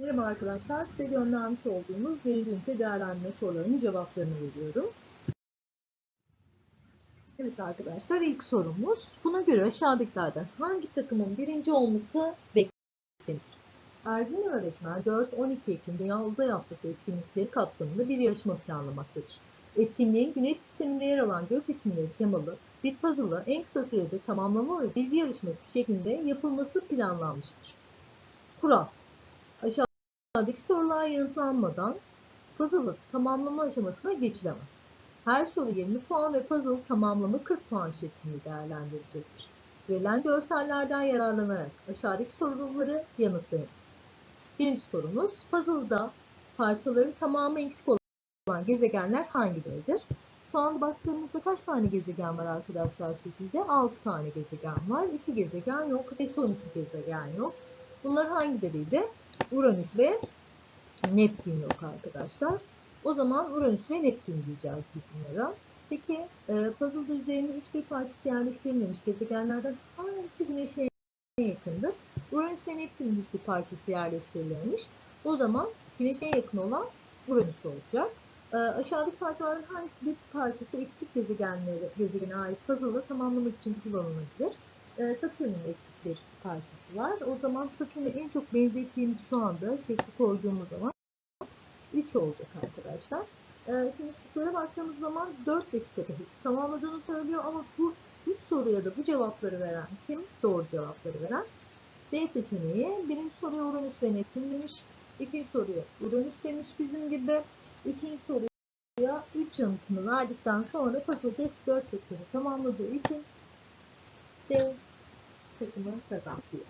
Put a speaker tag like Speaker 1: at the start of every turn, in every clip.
Speaker 1: Merhaba arkadaşlar, size göndermiş olduğumuz birinci ünite değerlendirme sorularının cevaplarını veriyorum. Evet arkadaşlar, ilk sorumuz. Buna göre aşağıdakilerden hangi takımın birinci olması beklenir? Ergin öğretmen 4-12 Ekim'de yolda yaptığı etkinlikleri kapsamında bir yarışma planlamaktadır. Etkinliğin güneş sisteminde yer alan gök cisimleri temalı bir puzzle'ı en kısa sürede tamamlama ve bilgi yarışması şeklinde yapılması planlanmıştır. Kural Aşağıdaki sorular yanıtlanmadan puzzle'ı tamamlama aşamasına geçilemez. Her soru 20 puan ve puzzle tamamlamı 40 puan şeklinde değerlendirilecektir. Verilen görsellerden yararlanarak aşağıdaki soruları yanıtlayınız. Birinci sorumuz, puzzle'da parçaların tamamı eksik olan gezegenler hangileridir? Şu anda baktığımızda kaç tane gezegen var arkadaşlar şekilde? 6 tane gezegen var. 2 gezegen yok ve son 2 gezegen yok. Bunlar hangileriydi? Uranüs ve Neptün yok arkadaşlar. O zaman Uranüs ve Neptün diyeceğiz biz bunlara. Peki e, puzzle'da üzerine hiçbir parçası yerleştirilmemiş gezegenlerden hangisi Güneş'e yakındır? Uranüs ve Neptün'ün hiçbir parçası yerleştirilmemiş. O zaman Güneş'e yakın olan Uranüs olacak. E, aşağıdaki parçaların hangisi bir parçası eksik gezegenlere, gezegene ait puzzle'ı tamamlamak için kullanılabilir? E, Satürn'ün eksik bir parçası var. O zaman Satürn'e en çok benzettiğimiz şu anda şekli koyduğumuz zaman 3 olacak arkadaşlar. Ee, şimdi şıklara baktığımız zaman 4 dakikada hepsi tamamladığını söylüyor ama bu 3 soruya da bu cevapları veren kim? Doğru cevapları veren D seçeneği. Birinci soruya Uranüs ve Neptün demiş. İkinci soruya Uranüs demiş bizim gibi. Üçüncü soruya 3 yanıtını verdikten sonra Fakultes 4 dakikada tamamladığı için D takımı kazanıyor.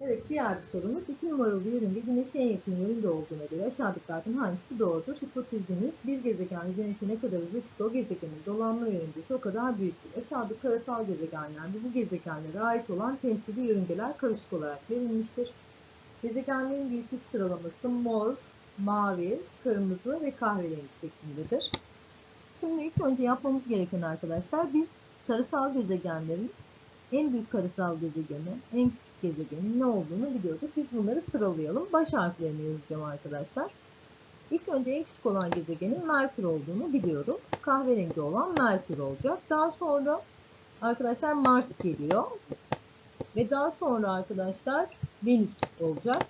Speaker 1: Evet diğer sorumuz. 2 numaralı yörünge Güneş'e en yakın yörünge olduğuna göre aşağıdakilerden hangisi doğrudur? Hipoteziniz bir gezegen Güneş'e ne kadar uzaksa o gezegenin dolanma yörüngesi o kadar büyüktür. Aşağıda karasal gezegenler ve bu gezegenlere ait olan temsili yörüngeler karışık olarak verilmiştir. Gezegenlerin büyüklük sıralaması mor, mavi, kırmızı ve kahverengi şeklindedir. Şimdi ilk önce yapmamız gereken arkadaşlar biz karasal gezegenlerin en büyük karasal gezegeni, en küçük gezegenin ne olduğunu biliyorduk. Biz bunları sıralayalım. Baş harflerini yazacağım arkadaşlar. İlk önce en küçük olan gezegenin Merkür olduğunu biliyorum. Kahverengi olan Merkür olacak. Daha sonra arkadaşlar Mars geliyor. Ve daha sonra arkadaşlar Venüs olacak.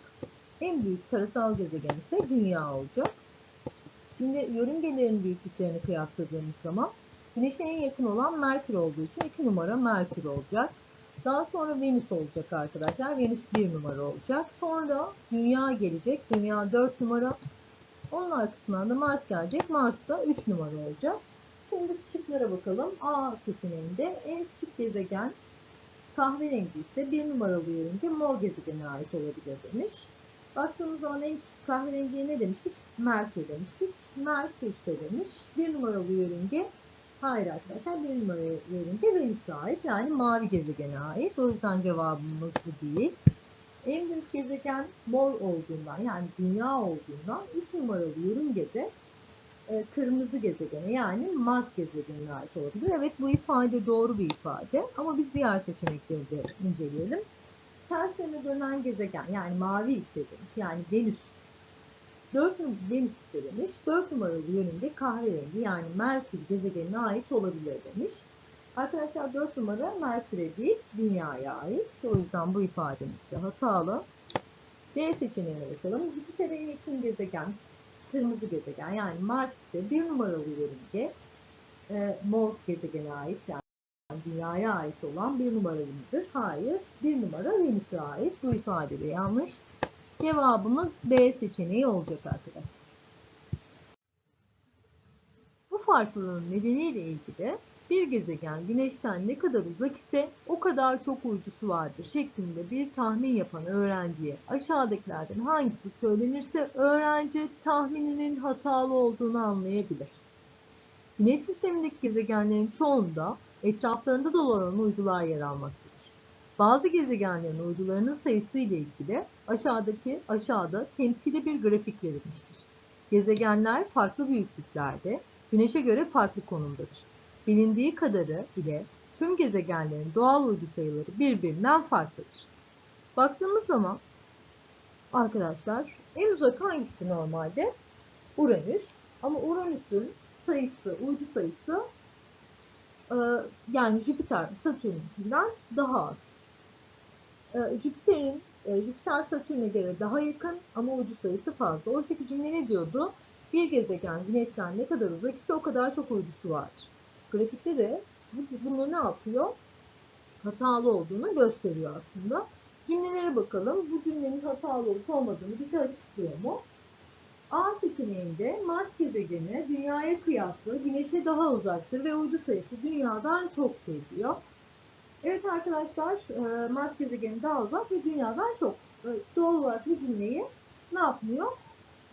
Speaker 1: En büyük karasal gezegen ise Dünya olacak. Şimdi yörüngelerin büyüklüklerini kıyasladığımız zaman Güneş'e en yakın olan Merkür olduğu için 2 numara Merkür olacak. Daha sonra Venüs olacak arkadaşlar. Venüs 1 numara olacak. Sonra Dünya gelecek. Dünya 4 numara. Onun arkasından da Mars gelecek. Mars da 3 numara olacak. Şimdi şıklara bakalım. A seçeneğinde en küçük gezegen kahverengi ise 1 numaralı yörünge mor gezegene ait olabilir demiş. Baktığımız zaman en küçük kahverengiye ne demiştik? Merkür demiştik. Merkür demiş. 1 numaralı yörünge Hayır arkadaşlar bir numara yörünge Venüs'e ait yani mavi gezegene ait. O yüzden cevabımız bu değil. En büyük gezegen mor olduğundan yani dünya olduğundan 3 numaralı yörüngede e, kırmızı gezegene yani Mars gezegenine ait olabilir. Evet bu ifade doğru bir ifade ama biz diğer seçenekleri de inceleyelim. Ters yöne dönen gezegen yani mavi istemiş yani Venüs 4 Venüs demiş. 4 numaralı yönünde kahverengi yani Merkür gezegenine ait olabilir demiş. Arkadaşlar 4 numara Merkür'e değil Dünya'ya ait. O yüzden bu ifademiz de hatalı. D seçeneğine bakalım. Jüpiter'e yakın gezegen kırmızı gezegen yani Mars ise 1 numaralı yörünge e, mor gezegene ait yani Dünya'ya ait olan bir numaralımızdır. Hayır, bir numara Venüs'e ait. Bu ifade de yanlış. Cevabımız B seçeneği olacak arkadaşlar. Bu farklılığın nedeniyle ilgili bir gezegen güneşten ne kadar uzak ise o kadar çok uydusu vardır şeklinde bir tahmin yapan öğrenciye aşağıdakilerden hangisi söylenirse öğrenci tahmininin hatalı olduğunu anlayabilir. Güneş sistemindeki gezegenlerin çoğunda etraflarında dolanan uydular yer almaktadır. Bazı gezegenlerin uydularının sayısı ile ilgili aşağıdaki aşağıda temsili bir grafik verilmiştir. Gezegenler farklı büyüklüklerde, Güneş'e göre farklı konumdadır. Bilindiği kadarı ile tüm gezegenlerin doğal uydu sayıları birbirinden farklıdır. Baktığımız zaman arkadaşlar en uzak hangisi normalde? Uranüs. Ama Uranüs'ün sayısı, uydu sayısı yani Jüpiter, Satürn'den daha az. E, Jüpiter'in e, Jüpiter Satürn'e göre daha yakın ama uydu sayısı fazla. Oysa ki cümle ne diyordu? Bir gezegen Güneş'ten ne kadar uzak ise o kadar çok uydusu vardır. Grafikte de bu- bunu ne yapıyor? Hatalı olduğunu gösteriyor aslında. Cümlelere bakalım. Bu cümlenin hatalı olup olmadığını bize açıklıyor mu? A seçeneğinde Mars gezegeni Dünya'ya kıyasla Güneş'e daha uzaktır ve uydu sayısı Dünya'dan çoktur diyor. Evet arkadaşlar, e, Mars gezegeni daha uzak ve Dünya'dan çok. E, Doğal olarak bu cümleyi ne yapmıyor?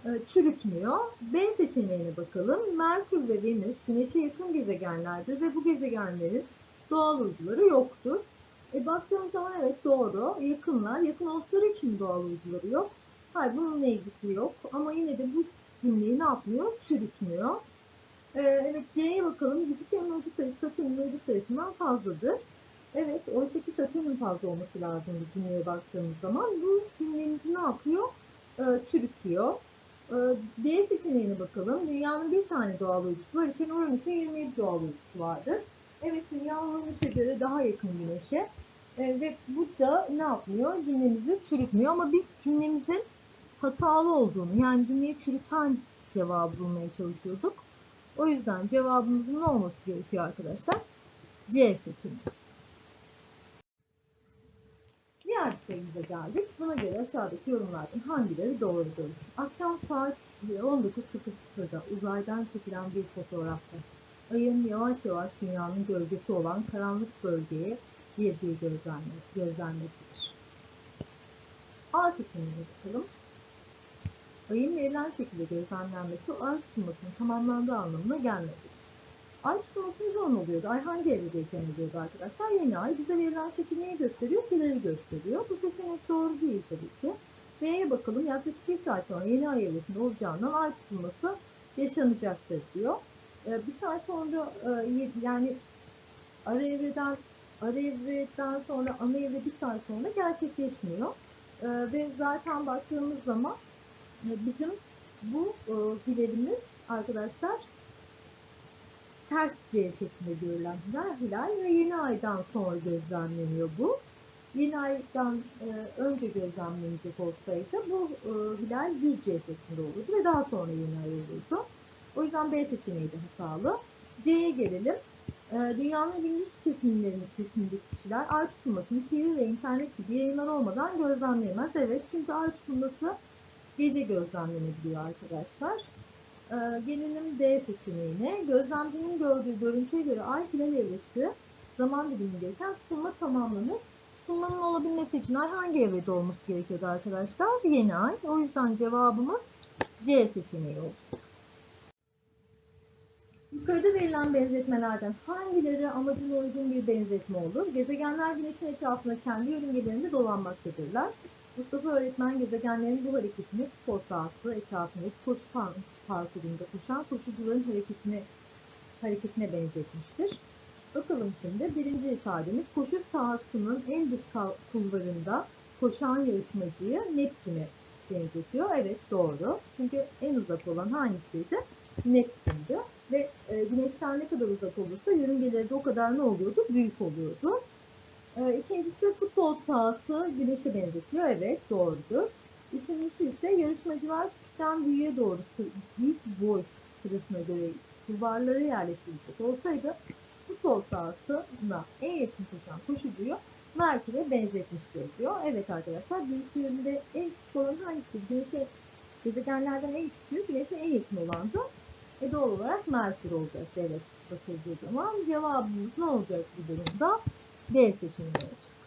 Speaker 1: E, Çürütmüyor. B seçeneğine bakalım. Merkür ve Venüs Güneş'e yakın gezegenlerdir ve bu gezegenlerin doğal uyduları yoktur. E, baktığımız zaman evet doğru. Yakınlar. Yakın oldukları için doğal uyduları yok. Hayır bununla ilgisi yok. Ama yine de bu cümleyi ne yapmıyor? Çürütmüyor. E, evet C'ye bakalım. Jüpiter'in uydu sayısı Satürn'ün uydu sayısından fazladır. Evet, oysa ki Satürn'ün fazla olması lazım bu cümleye baktığımız zaman. Bu cümlemizi ne yapıyor? Ee, çürütüyor. Ee, D seçeneğine bakalım. Dünyanın bir tane doğal uydusu varken Uranüs'ün 27 doğal uydusu vardır. Evet, Dünya Uranüs'e göre daha yakın Güneş'e. Ee, ve bu da ne yapmıyor? Cümlemizi çürütmüyor ama biz cümlemizin hatalı olduğunu, yani cümleyi çürüten cevabı bulmaya çalışıyorduk. O yüzden cevabımızın ne olması gerekiyor arkadaşlar? C seçeneği. Diğer sayımıza geldik. Buna göre aşağıdaki yorumlardan hangileri doğrudur? Akşam saat 19.00'da uzaydan çekilen bir fotoğrafta ayın yavaş yavaş dünyanın gölgesi olan karanlık bölgeye girdiği gözlemle, gözlenmektedir. A seçeneğine bakalım. Ayın verilen şekilde gözlemlenmesi ay tutulmasının tamamlandığı anlamına gelmektedir. Ay tutulması ne zaman oluyordu? Ay hangi evredeyken oluyordu arkadaşlar? Yeni ay bize verilen şekil neyi gösteriyor? Hilali gösteriyor. Bu seçenek doğru değil tabii ki. B'ye bakalım. Yaklaşık bir saat sonra yeni ay evresinde olacağından ay tutulması yaşanacaktır diyor. Ee, bir saat sonra e, yani ara evreden ara evreden sonra ana evre bir saat sonra gerçekleşmiyor. Ee, ve zaten baktığımız zaman bizim bu e, hilalimiz arkadaşlar ters C şeklinde görülen hilal, hilal ve yeni aydan sonra gözlemleniyor bu. Yeni aydan e, önce gözlemlenecek olsaydı bu e, hilal düz C şeklinde olurdu ve daha sonra yeni ay olurdu. O yüzden B seçeneği de hatalı. C'ye gelelim. E, dünyanın gündüz kesimlerinin kesimindeki kişiler ay tutulmasını TV ve internet gibi yayınlar olmadan gözlemleyemez. Evet çünkü ay tutulması gece gözlemlenebiliyor arkadaşlar. Ee, gelelim D seçeneğine. Gözlemcinin gördüğü görüntüye göre ay hilal evresi zaman dilimindeyken tutulma tamamlanır. Tutulmanın olabilmesi için ay hangi evrede olması gerekiyordu arkadaşlar? Yeni ay. O yüzden cevabımız C seçeneği olacak. Yukarıda verilen benzetmelerden hangileri amacına uygun bir benzetme olur? Gezegenler güneşin etrafında kendi yörüngelerinde dolanmaktadırlar. Mustafa öğretmen gezegenlerin bu hareketini spor sahası etrafındaki koşu par- parkurunda koşan koşucuların hareketine hareketine benzetmiştir. Bakalım şimdi birinci ifademiz koşu sahasının en dış kulvarında koşan yarışmacıyı Neptün'e benzetiyor. Evet doğru. Çünkü en uzak olan hangisiydi? Neptün'dü. Ve e, güneşten ne kadar uzak olursa yörüngeleri de o kadar ne oluyordu? Büyük oluyordu. E, İkincisi futbol sahası güneşe benzetiyor. Evet doğrudur. Üçüncüsü ise yarışmacılar küçükten büyüğe doğru büyük boy sırasına göre kulvarlara yerleştirecek olsaydı futbol sahasına en yakın koşan koşucuyu Merkür'e benzetmiştir diyor. Evet arkadaşlar büyüklüğünde en küçük olan hangisi? Güneşe gezegenlerden en küçüğü güneşe en yakın olan e doğal olarak Merkür olacak. Evet bakıldığı zaman cevabımız ne olacak bu durumda? D seçeneği olacak.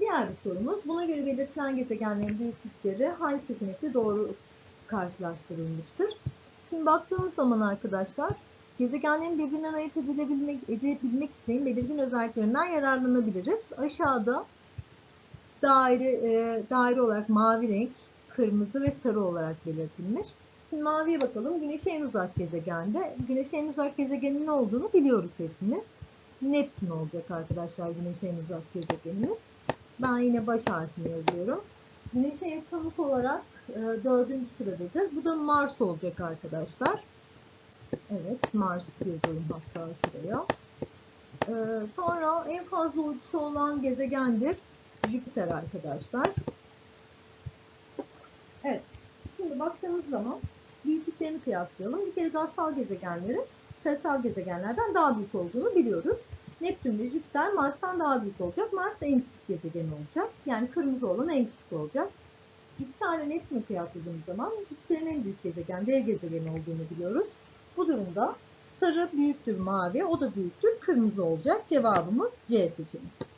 Speaker 1: Diğer bir sorumuz. Buna göre belirtilen gezegenlerin büyüklükleri hangi seçenekle doğru karşılaştırılmıştır? Şimdi baktığımız zaman arkadaşlar gezegenlerin birbirinden ayırt edilebilmek, edebilmek için belirgin özelliklerinden yararlanabiliriz. Aşağıda daire, e, daire olarak mavi renk, kırmızı ve sarı olarak belirtilmiş. Şimdi maviye bakalım. Güneş'e en uzak gezegende. Güneş'e en uzak gezegenin ne olduğunu biliyoruz hepimiz. Neptün olacak arkadaşlar Güneş'e en uzak gezegenimiz. Ben yine baş harfini yazıyorum. Güneş'e yakınlık olarak e, dördüncü sıradadır. Bu da Mars olacak arkadaşlar. Evet Mars yazıyorum hatta şuraya. E, sonra en fazla uydusu olan gezegendir Jüpiter arkadaşlar. Evet. Şimdi baktığımız zaman büyüklüklerini kıyaslayalım. Bir kere gazsal gezegenlerin karasal gezegenlerden daha büyük olduğunu biliyoruz. Neptün ve Jüpiter Mars'tan daha büyük olacak. Mars en küçük gezegen olacak. Yani kırmızı olan en küçük olacak. Jüpiter ile Neptün'ü kıyasladığımız zaman Jüpiter'in en büyük gezegen, dev gezegen olduğunu biliyoruz. Bu durumda sarı büyüktür mavi, o da büyüktür kırmızı olacak. Cevabımız C seçeneği.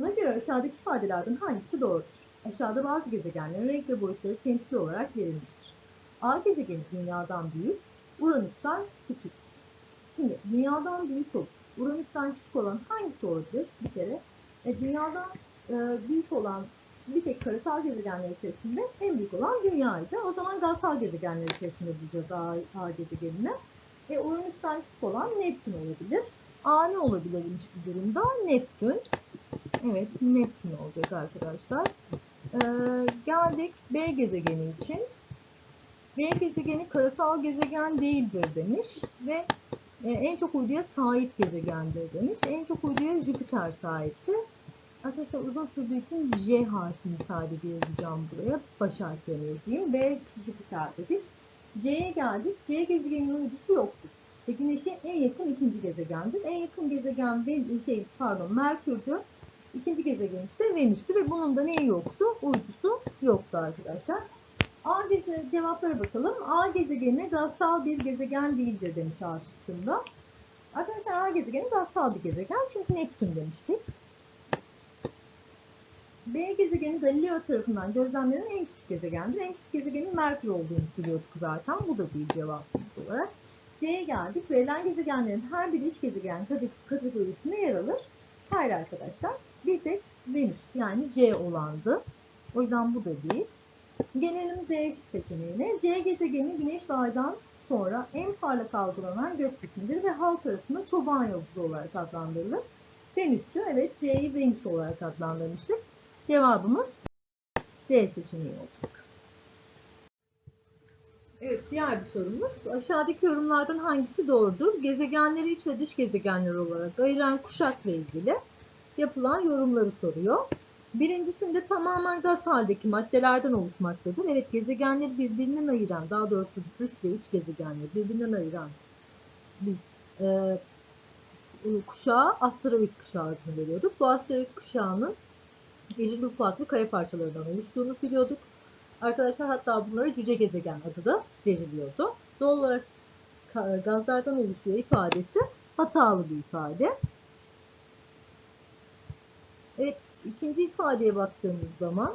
Speaker 1: Buna göre aşağıdaki ifadelerden hangisi doğrudur? Aşağıda bazı gezegenlerin renk ve boyutları temsili olarak verilmiştir. A gezegeni Dünya'dan büyük, Uranüs'ten küçüktür. Şimdi Dünya'dan büyük olup Uranüs'ten küçük olan hangisi olabilir? Bir kere e, Dünya'dan e, büyük olan bir tek karasal gezegenler içerisinde en büyük olan Dünya'ydı. O zaman gazsal gezegenler içerisinde bulacağız A, A gezegenini. E, Uranüs'ten küçük olan Neptün olabilir. A ne olabilirmiş bu durumda? Neptün. Evet, Neptün olacak arkadaşlar. Ee, geldik B gezegeni için. B gezegeni karasal gezegen değildir demiş ve e, en çok uyduya sahip gezegendir demiş. En çok uyduya Jüpiter sahipti. Arkadaşlar uzun sürdüğü için J harfini sadece yazacağım buraya. Baş harflerini yazayım. B Jüpiter dedik. C'ye geldik. C gezegeninin uydusu yoktur. Ve Güneş'e en yakın ikinci gezegendir. En yakın gezegen şey pardon Merkür'dü. İkinci gezegen ise Venüs'tü ve bunun da neyi yoktu? Uydusu yoktu arkadaşlar. A gezegen cevaplara bakalım. A gezegeni gazsal bir gezegen değildir demiş A şıkkında. Arkadaşlar A gezegeni gazsal bir gezegen çünkü Neptün demiştik. B gezegeni Galileo tarafından gözlemlenen en küçük gezegendir. En küçük gezegenin Merkür olduğunu biliyorduk zaten. Bu da değil cevabımız olarak. C'ye geldik. Verilen gezegenlerin her biri iç gezegen kategorisinde yer alır. Hayır arkadaşlar. Bir tek Venüs yani C olandı. O yüzden bu da değil. Gelelim D seçeneğine. C gezegeni Güneş ve Ay'dan sonra en parlak algılanan gök cismidir ve halk arasında çoban yıldızı olarak adlandırılır. Venüs'tü. Evet C'yi Venüs olarak adlandırmıştık. Cevabımız D seçeneği olacak. Evet diğer bir sorumuz. Aşağıdaki yorumlardan hangisi doğrudur? Gezegenleri iç ve dış gezegenler olarak ayıran kuşakla ilgili yapılan yorumları soruyor. Birincisinde tamamen gaz haldeki maddelerden oluşmaktadır. Evet gezegenleri birbirinden ayıran, daha doğrusu dış ve iç gezegenleri birbirinden ayıran biz e, kuşağa asteroid kuşağı adını veriyorduk. Bu asteroid kuşağının irili ufaklı kaya parçalarından oluştuğunu biliyorduk. Arkadaşlar hatta bunlara cüce gezegen adı da veriliyordu. Doğal olarak gazlardan oluşuyor ifadesi hatalı bir ifade. Evet, ikinci ifadeye baktığımız zaman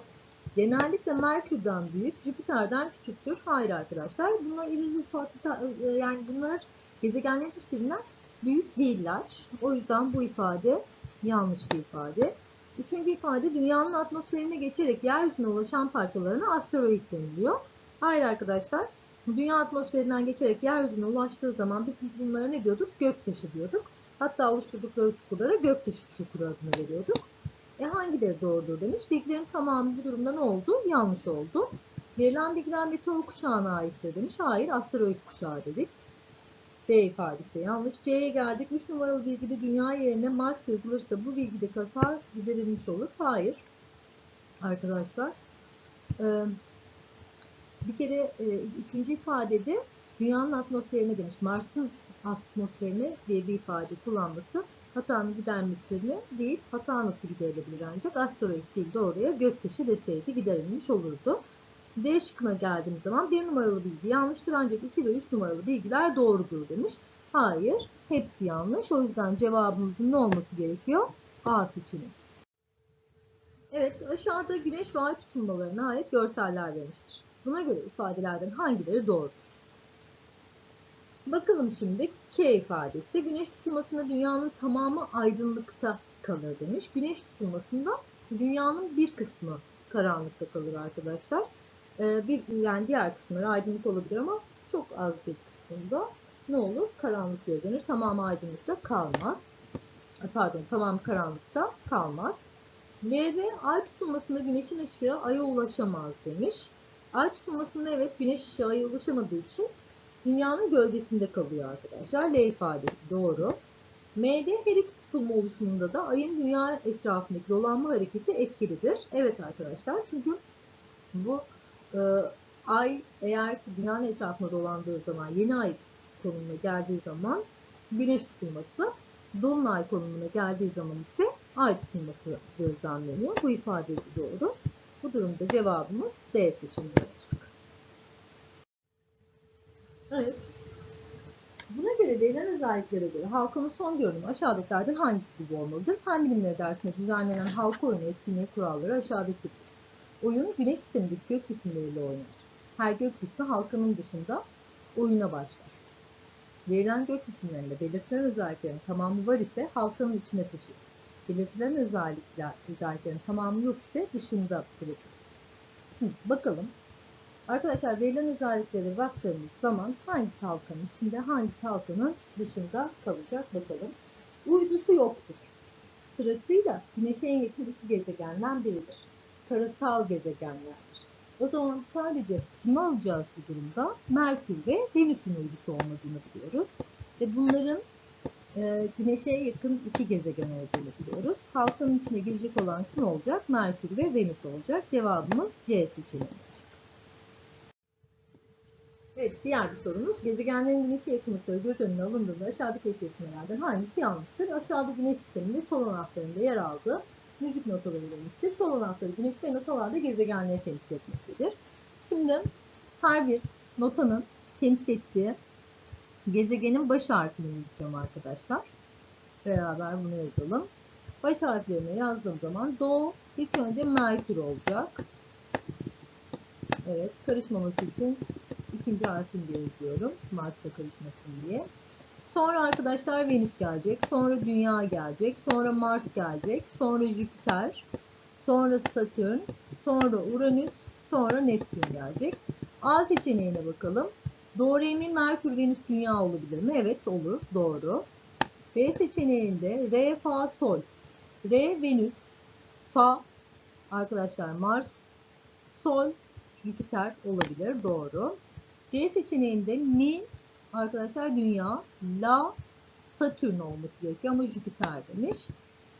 Speaker 1: genellikle Merkür'den büyük, Jüpiter'den küçüktür. Hayır arkadaşlar. Bunlar irili ufaklı yani bunlar gezegenlerin hiçbirinden büyük değiller. O yüzden bu ifade yanlış bir ifade. Üçüncü ifade dünyanın atmosferine geçerek yeryüzüne ulaşan parçalarına asteroid deniliyor. Hayır arkadaşlar. Dünya atmosferinden geçerek yeryüzüne ulaştığı zaman biz bunlara ne diyorduk? Göktaşı diyorduk. Hatta oluşturdukları çukurlara göktaşı çukuru adını veriyorduk. E hangileri doğrudur demiş. Bilgilerin tamamı bu durumda ne oldu? Yanlış oldu. Verilen bilgiler meteor kuşağına aittir demiş. Hayır asteroid kuşağı dedik. D ifadesi yanlış. C'ye geldik. 3 numaralı bilgide dünya yerine Mars yazılırsa bu bilgide hasar giderilmiş olur. Hayır. Arkadaşlar. Ee, bir kere e, ifadede dünyanın atmosferine demiş. Mars'ın atmosferine diye bir ifade kullanması hatanın gidermesini değil, hata nasıl giderilebilir ancak asteroid değil de oraya göktaşı deseydi giderilmiş olurdu. D şıkkına geldiğimiz zaman 1 numaralı bilgi yanlıştır ancak 2 ve 3 numaralı bilgiler doğrudur demiş. Hayır, hepsi yanlış. O yüzden cevabımızın ne olması gerekiyor? A seçeneği. Evet, aşağıda güneş ve ay tutulmalarına ait görseller vermiştir. Buna göre ifadelerden hangileri doğrudur? Bakalım şimdi K ifadesi. Güneş tutulmasında dünyanın tamamı aydınlıkta kalır demiş. Güneş tutulmasında dünyanın bir kısmı karanlıkta kalır arkadaşlar. Ee, bir, yani diğer kısımları aydınlık olabilir ama çok az bir kısmında. ne olur? Karanlıklığa dönür. Tamamı aydınlıkta kalmaz. Pardon, tamam karanlıkta kalmaz. L'de ay tutulmasında güneşin ışığı aya ulaşamaz demiş. Ay tutulmasında evet güneş ışığı aya ulaşamadığı için dünyanın gölgesinde kalıyor arkadaşlar. L ifadesi doğru. M'de her iki tutulma oluşumunda da ayın dünya etrafındaki dolanma hareketi etkilidir. Evet arkadaşlar çünkü bu e, ay eğer ki dünyanın etrafında dolandığı zaman yeni ay konumuna geldiği zaman güneş tutulması, dolunay konumuna geldiği zaman ise ay tutulması gözlemleniyor. Bu ifade doğru. Bu durumda cevabımız D seçeneği olacak. Buna göre verilen özelliklere göre halkanın son görünümü aşağıdakilerden hangisi gibi olmalıdır? Fen bilimleri dersinde düzenlenen halka oyunu etkinliği kuralları aşağıdakidir. Oyun güneş sistemindeki gök cisimleriyle oynar. Her gök cismi halkanın dışında oyuna başlar. Verilen gök cisimlerinde belirtilen özelliklerin tamamı var ise halkanın içine taşırız. Belirtilen özellikler, özelliklerin tamamı yok ise dışında bırakırız. Şimdi bakalım. Arkadaşlar verilen özelliklere baktığımız zaman hangisi halkanın içinde, hangisi halkanın dışında kalacak bakalım. Uydusu yoktur. Sırasıyla Güneş'e en yakın iki gezegenden biridir. Karasal gezegenlerdir. O zaman sadece kimi alacağız bu durumda? Merkür ve Venüs'ün uydusu olmadığını biliyoruz. Ve bunların e, Güneş'e yakın iki gezegen olduğunu biliyoruz. Halkanın içine girecek olan kim olacak? Merkür ve Venüs olacak. Cevabımız C seçeneği. Evet, diğer bir sorumuz. Gezegenlerin güneşe yakınlıkları göz önüne alındığında aşağıdaki eşleşmelerden hangisi yanlıştır? Aşağıda güneş sisteminde sol anahtarında yer aldığı müzik notaları verilmiştir. Sol anahtarı güneş ve notalarda gezegenleri temsil etmektedir. Şimdi her bir notanın temsil ettiği gezegenin baş harfini istiyorum arkadaşlar. Beraber bunu yazalım. Baş harflerini yazdığım zaman Do ilk önce Merkür olacak. Evet, karışmaması için ikinci harfini de yazıyorum. Mars'ta karışmasın diye. Sonra arkadaşlar Venüs gelecek. Sonra Dünya gelecek. Sonra Mars gelecek. Sonra Jüpiter. Sonra Satürn. Sonra Uranüs. Sonra Neptün gelecek. A seçeneğine bakalım. Doğru Merkür, Venüs, Dünya olabilir mi? Evet olur. Doğru. B seçeneğinde Re, Fa, Sol. Re, Venüs. Fa, arkadaşlar Mars. Sol, Jüpiter olabilir. Doğru. C seçeneğinde Mi, arkadaşlar Dünya. La, Satürn olması gerekiyor ama Jüpiter demiş.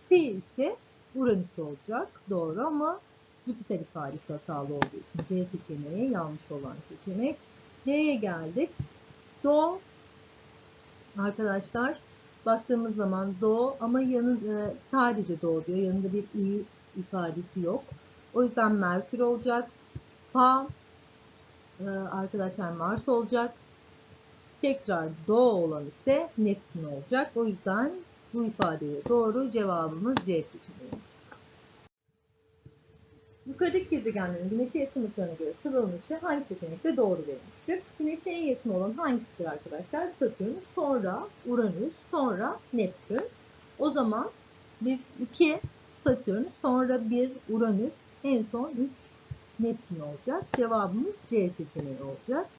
Speaker 1: C ise Uranüs olacak. Doğru ama Jüpiter ifadesi hatalı olduğu için C seçeneği yanlış olan seçenek. D'ye geldik. Do arkadaşlar baktığımız zaman do ama yanı e, sadece do diyor. Yanında bir i ifadesi yok. O yüzden Merkür olacak. Fa e, arkadaşlar Mars olacak. Tekrar do olan ise Neptün olacak. O yüzden bu ifadeye doğru cevabımız C seçeneği. Yukarıdaki gezegenlerin Güneş'e yakınlıklarına göre sıralanışı hangi seçenekte doğru verilmiştir? Güneş'e en yakın olan hangisidir arkadaşlar? Satürn, sonra Uranüs, sonra Neptün. O zaman bir iki Satürn, sonra bir Uranüs, en son 3 Neptün olacak. Cevabımız C seçeneği olacak.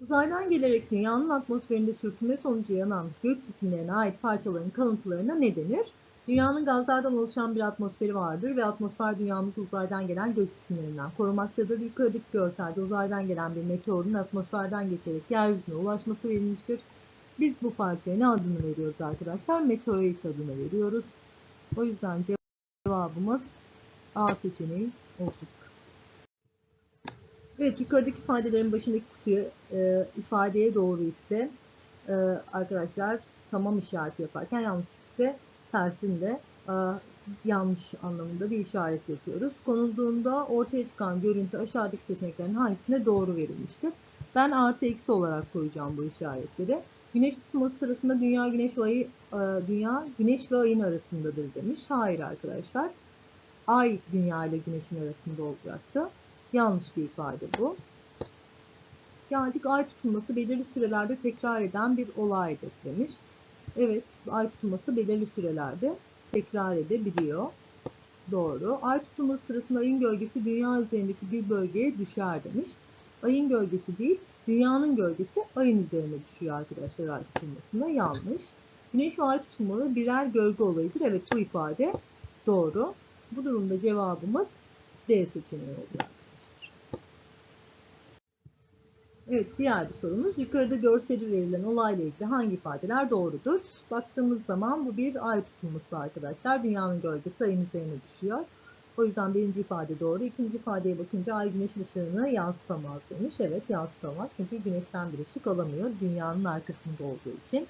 Speaker 1: Uzaydan gelerek dünyanın atmosferinde sürtünme sonucu yanan gök cisimlerine ait parçaların kalıntılarına ne denir? Dünyanın gazlardan oluşan bir atmosferi vardır ve atmosfer dünyamızı uzaydan gelen gök cisimlerinden korumaktadır. Yukarıdaki görselde uzaydan gelen bir meteorun atmosferden geçerek yeryüzüne ulaşması verilmiştir. Biz bu parçaya ne adını veriyoruz arkadaşlar? Meteorit adını veriyoruz. O yüzden cevabımız A seçeneği olacak. Evet yukarıdaki ifadelerin başındaki kutuyu e, ifadeye doğru ise e, arkadaşlar tamam işareti yaparken yanlış ise tersinde e, yanlış anlamında bir işaret yapıyoruz. Konulduğunda ortaya çıkan görüntü aşağıdaki seçeneklerin hangisine doğru verilmiştir? Ben artı eksi olarak koyacağım bu işaretleri. Güneş tutulması sırasında dünya güneş ve ayı, e, dünya güneş ve ayın arasındadır demiş. Hayır arkadaşlar. Ay dünya ile güneşin arasında olacaktı. Yanlış bir ifade bu. Geldik ay tutulması belirli sürelerde tekrar eden bir olaydır demiş. Evet, ay tutulması belirli sürelerde tekrar edebiliyor. Doğru. Ay tutulması sırasında ayın gölgesi dünya üzerindeki bir bölgeye düşer demiş. Ayın gölgesi değil, dünyanın gölgesi ayın üzerine düşüyor arkadaşlar ay tutulmasında. Yanlış. Güneş ve ay tutulmaları birer gölge olayıdır. Evet bu ifade doğru. Bu durumda cevabımız D seçeneği arkadaşlar. Evet diğer bir sorumuz. Yukarıda görseli verilen olayla ilgili hangi ifadeler doğrudur? Baktığımız zaman bu bir ay tutulması arkadaşlar. Dünyanın gölgesi ayın üzerine düşüyor. O yüzden birinci ifade doğru. İkinci ifadeye bakınca ay güneş ışığını yansıtamaz demiş. Evet yansıtamaz. Çünkü güneşten bir ışık alamıyor. Dünyanın arkasında olduğu için.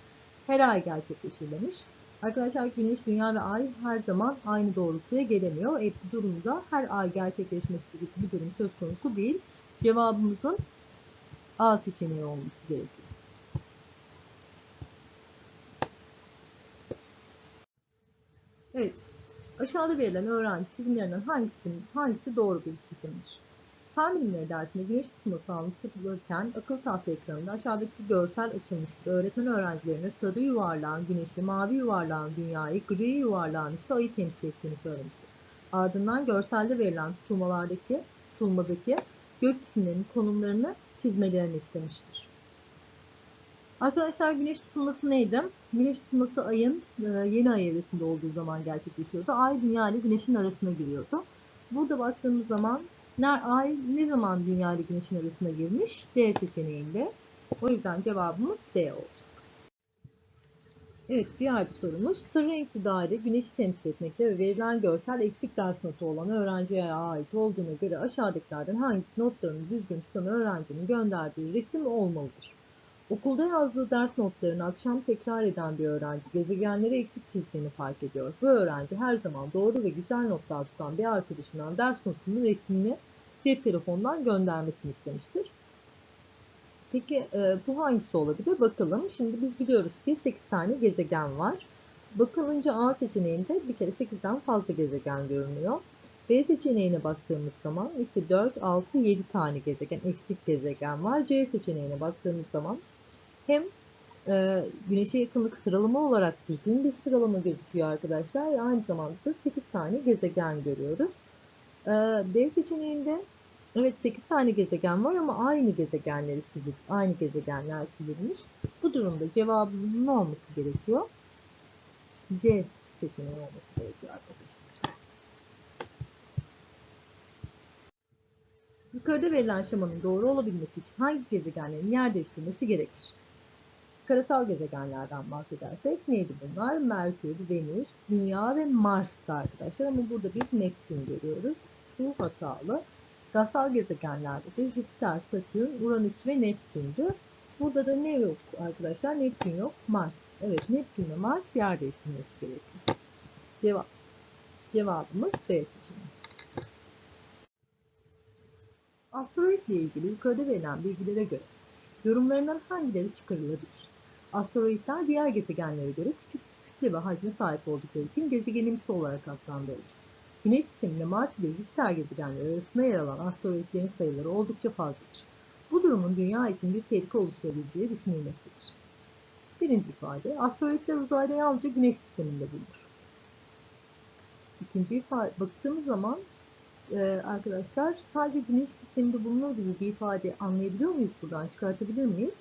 Speaker 1: Her ay gerçekleşir demiş. Arkadaşlar güneş, dünya ve ay her zaman aynı doğrultuya gelemiyor. E, durumda her ay gerçekleşmesi gibi bir durum söz konusu değil. Cevabımızın A seçeneği olması gerekiyor. Evet. Aşağıda verilen öğrenci çizimlerinden hangisinin, hangisi doğru bir çizimdir? Fen bilimleri dersinde güneş tutulması anlatılırken akıl tahta ekranında aşağıdaki görsel açılmıştır. Öğretmen öğrencilerine sarı yuvarlağın güneşi, mavi yuvarlağın dünyayı, gri yuvarlağın ise ayı temsil ettiğini söylemiştir. Ardından görselde verilen tutulmalardaki, tutulmadaki gök cisimlerinin konumlarını çizmelerini istemiştir. Arkadaşlar güneş tutulması neydi? Güneş tutulması ayın e, yeni ay evresinde olduğu zaman gerçekleşiyordu. Ay dünya ile güneşin arasına giriyordu. Burada baktığımız zaman ay ne zaman dünya ile güneşin arasına girmiş? D seçeneğinde. O yüzden cevabımız D olacak. Evet diğer bir sorumuz. Sarı renkli daire güneşi temsil etmekte ve verilen görsel eksik ders notu olan öğrenciye ait olduğuna göre aşağıdakilerden hangisi notlarını düzgün tutan öğrencinin gönderdiği resim olmalıdır? Okulda yazdığı ders notlarını akşam tekrar eden bir öğrenci gezegenleri eksik çizdiğini fark ediyor. Bu öğrenci her zaman doğru ve güzel notlar tutan bir arkadaşından ders notunun resmini cep telefonundan göndermesini istemiştir. Peki e, bu hangisi olabilir? Bakalım. Şimdi biz biliyoruz ki 8 tane gezegen var. Bakılınca A seçeneğinde bir kere 8'den fazla gezegen görünüyor. B seçeneğine baktığımız zaman 2, 4, 6, 7 tane gezegen, eksik gezegen var. C seçeneğine baktığımız zaman hem e, Güneş'e yakınlık sıralama olarak düzgün bir sıralama gözüküyor arkadaşlar. Aynı zamanda da 8 tane gezegen görüyoruz. D seçeneğinde evet 8 tane gezegen var ama aynı gezegenleri çizilmiş, aynı gezegenler çizilmiş. Bu durumda cevabının ne olması gerekiyor? C seçeneği olması gerekiyor arkadaşlar. Yukarıda verilen şemanın doğru olabilmesi için hangi gezegenlerin yer değiştirmesi gerekir? Karasal gezegenlerden bahsedersek neydi bunlar? Merkür, Venüs, Dünya ve Mars'tı arkadaşlar ama burada bir Neptün görüyoruz. Bu hatalı. Gazsal gezegenlerde de Jüpiter, Satürn, Uranüs ve Neptün'dü. Burada da ne yok arkadaşlar? Neptün yok, Mars. Evet Neptün ve Mars yer değiştirmesi gerekiyor. Cevap. Cevabımız B seçeneği. Asteroidle ilgili yukarıda verilen bilgilere göre yorumlarından hangileri çıkarılabilir? Asteroidler diğer gezegenlere göre küçük kütle ve hacme sahip oldukları için gezegenimsi olarak adlandırılır. Güneş sisteminde Mars ile Jüpiter gezegenleri arasında yer alan asteroidlerin sayıları oldukça fazladır. Bu durumun Dünya için bir tehlike oluşturabileceği düşünülmektedir. Birinci ifade, asteroidler uzayda yalnızca Güneş sisteminde bulunur. İkinci ifade, baktığımız zaman e, arkadaşlar sadece Güneş sisteminde bulunur gibi bir ifade anlayabiliyor muyuz buradan? Çıkartabilir miyiz?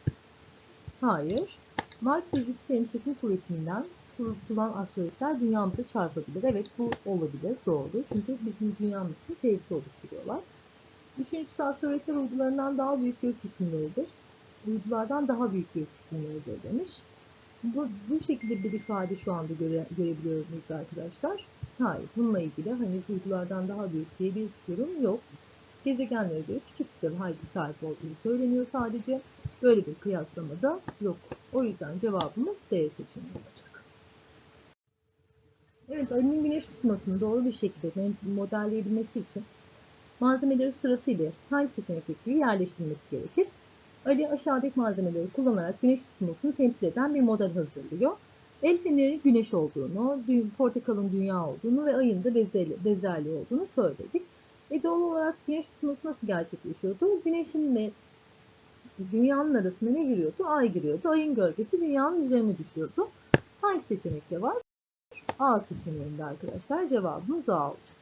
Speaker 1: Hayır. Mars ve Jüpiter'in çekim kuvvetinden kurutulan asteroidler dünyamıza çarpabilir. Evet bu olabilir. Doğru. Çünkü bizim dünyamız için tehlike oluşturuyorlar. Üçüncüsü asteroidler uydularından daha büyük gök cisimleridir. Uydulardan daha büyük gök cisimleridir demiş. Bu, bu şekilde bir ifade şu anda göre, görebiliyoruz arkadaşlar? Hayır. Bununla ilgili hani uydulardan daha büyük diye bir durum yok. Gezegenlere göre küçük bir hacmi sahip olduğunu söyleniyor sadece. Böyle bir kıyaslama da yok. O yüzden cevabımız D seçeneği olacak. Evet, ayının güneş tutmasını doğru bir şekilde modelleyebilmesi için malzemeleri sırasıyla hangi seçenekteki yerleştirilmesi gerekir? Ali aşağıdaki malzemeleri kullanarak güneş tutulmasını temsil eden bir model hazırlıyor. El güneş olduğunu, portakalın dünya olduğunu ve ayın da bezelye olduğunu söyledik. E doğal olarak güneş tutulması nasıl gerçekleşiyordu? Güneşin ve dünyanın arasında ne giriyordu? Ay giriyordu. Ayın gölgesi dünyanın üzerine düşüyordu. Hangi seçenekte var? A seçeneğinde arkadaşlar cevabımız A olacak.